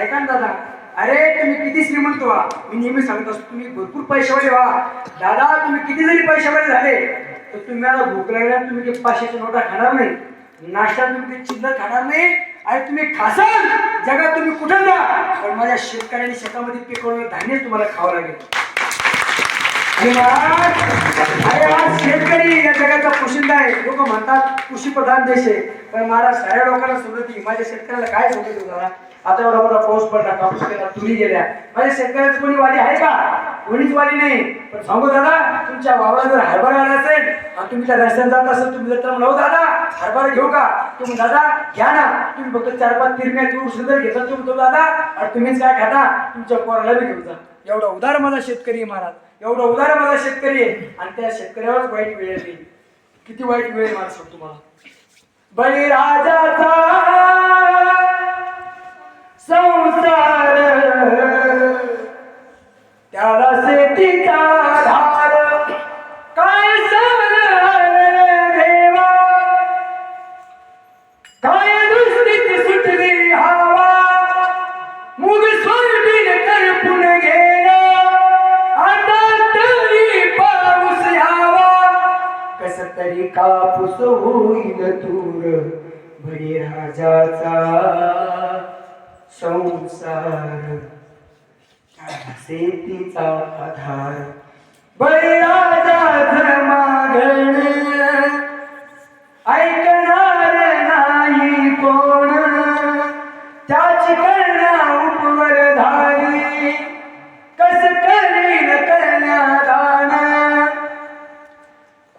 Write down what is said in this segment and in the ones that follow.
ऐका ना दादा अरे तुम्ही किती श्रीमंत व्हा. मी नेहमी सांगत असतो तुम्ही भरपूर पैशावाले व्हा. दादा तुम्ही किती जरी पैशावाले झाले तर तुम्हाला भूक लागल्यावर तुम्ही ते पाचशेच्या नोटा खाणार नाही. नाश्ता तुम्ही ते चिल्लर खाणार नाही आणि तुम्ही खासाल जगात तुम्ही कुठं जा? पण माझ्या शेतकऱ्यांनी शेतामध्ये पिकवलेलं धान्य तुम्हाला खावं लागेल. अरे आज शेतकरी या जगाचा पोशिंदा आहे. लोक म्हणतात कृषी प्रधान देश आहे. पण महाराज साऱ्या लोकांना समजती माझ्या शेतकऱ्याला काय समजत होता आता एवढा मोठा पाऊस पडला कापूस केला तुम्ही गेल्या. माझ्या शेतकऱ्याचं कोणी वाली आहे का? कोणीच वाली नाही. पण सांगू दादा तुमच्या वावरात जर हरभरा आला असेल आणि तुम्ही त्या रस्त्यात जात असेल तुम्ही जर तर लावू हो दादा हरभरा घेऊ का? तुम्ही दादा घ्या ना. तुम्ही फक्त चार पाच तिरम्या घेऊ सुंदर घेता तुम्ही तो दादा आणि तुम्हीच काय खाता? तुमच्या पोराला बी घेऊन जा. एवढा उदार माझा शेतकरी आहे महाराज. एवढा उदार माझा शेतकरी आहे. आणि त्या शेतकऱ्यावरच वाईट वेळ येते किती वाईट वेळ मार मला तुम्हाला. बळीराजाचा तरी कापूस होईल तूर बळीराजाचा संसार. शेतीचा आधार. बळीराजा मागण.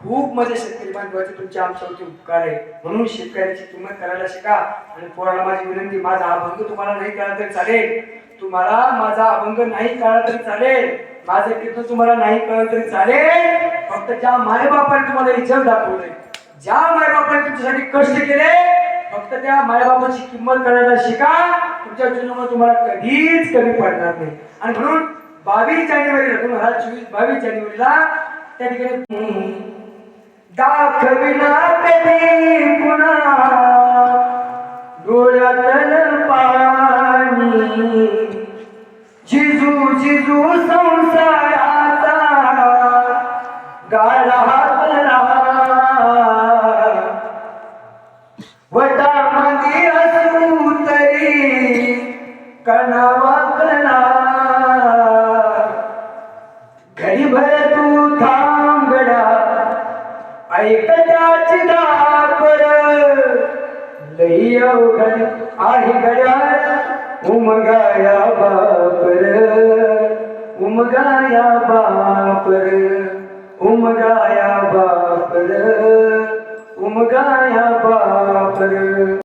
खूप मजा शेतकरी बांधवाचे तुमच्या आमच्यावरती उपकार आहे म्हणून शेतकऱ्याची किंमत करायला शिका. आणि पोराला माझी विनंती माझा अभंग तुम्हाला नाही कळला तरी चालेल. तुम्हाला माझा अभंग नाही कळला तरी चालेल. माझं कीर्तन तुम्हाला नाही कळलं तरी चालेल. फक्त ज्या मायबापाने तुम्हाला इज्जत दाखवले ज्या मायबापाने तुमच्यासाठी कष्ट केले फक्त त्या मायबापाची किंमत करायला शिका. तुमच्या जीवनामध्ये तुम्हाला कधीच कमी पडणार नाही. आणि म्हणून बावीस जानेवारीला दोन हजार चोवीस बावीस जानेवारीला त्या ठिकाणी दाखविना कधी पुन्हा. डोळ्यातल पाणी. जिजू जिजू संसाराचा गाळा वटा त्याची दापर लई अवघड आहे गड्या. उमगाया बापर उमगाया बापर उमगाया बापर उमगाया बापर